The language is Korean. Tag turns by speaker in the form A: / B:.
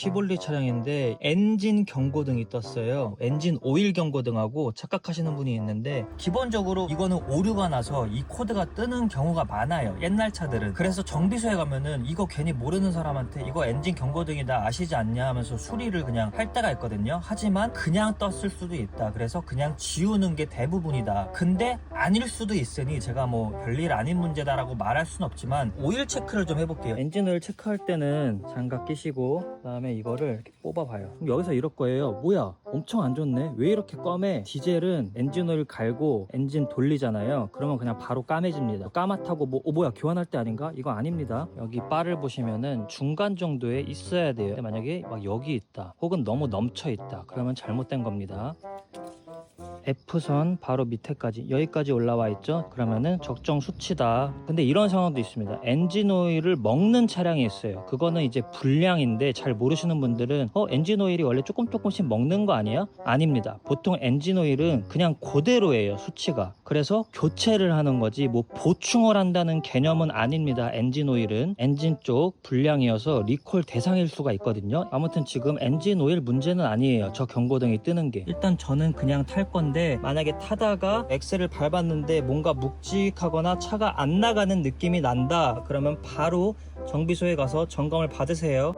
A: 티볼리 차량인데 엔진 경고등이 떴어요. 엔진 오일 경고등하고 착각하시는 분이 있는데 기본적으로 이거는 오류가 나서 이 코드가 뜨는 경우가 많아요. 옛날 차들은. 그래서 정비소에 가면은 이거 괜히 모르는 사람한테 이거 엔진 경고등이다 아시지 않냐 하면서 수리를 그냥 할 때가 있거든요. 하지만 그냥 떴을 수도 있다. 그래서 그냥 지우는 게 대부분이다. 근데 아닐 수도 있으니 제가 뭐 별일 아닌 문제다라고 말할 수는 없지만 오일 체크를 좀 해볼게요. 엔진 오일 체크할 때는 장갑 끼시고 그다음에 이거를 이렇게 뽑아봐요. 여기서 이럴 거예요. 뭐야? 엄청 안 좋네. 왜 이렇게 검해? 디젤은 엔진 오일 갈고 엔진 돌리잖아요. 그러면 그냥 바로 까매집니다. 까맣다고 뭐 어, 뭐야 교환할 때 아닌가? 이거 아닙니다. 여기 바를 보시면은 중간 정도에 있어야 돼요. 근데 만약에 막 여기 있다. 혹은 너무 넘쳐 있다. 그러면 잘못된 겁니다. F선 바로 밑에까지 여기까지 올라와 있죠? 그러면은 적정 수치다. 근데 이런 상황도 있습니다. 엔진 오일을 먹는 차량이 있어요. 그거는 이제 불량인데 잘 모르시는 분들은 어 엔진 오일이 원래 조금 조금씩 먹는 거 아니야? 아닙니다. 보통 엔진 오일은 그냥 그대로예요 수치가 그래서 교체를 하는 거지 뭐 보충을 한다는 개념은 아닙니다. 엔진 오일은 엔진 쪽 불량이어서 리콜 대상일 수가 있거든요. 아무튼 지금 엔진 오일 문제는 아니에요. 저 경고등이 뜨는 게. 일단 저는 그냥 탈 건데 만약에 타다가 엑셀을 밟았는데 뭔가 묵직하거나 차가 안 나가는 느낌이 난다. 그러면 바로 정비소에 가서 점검을 받으세요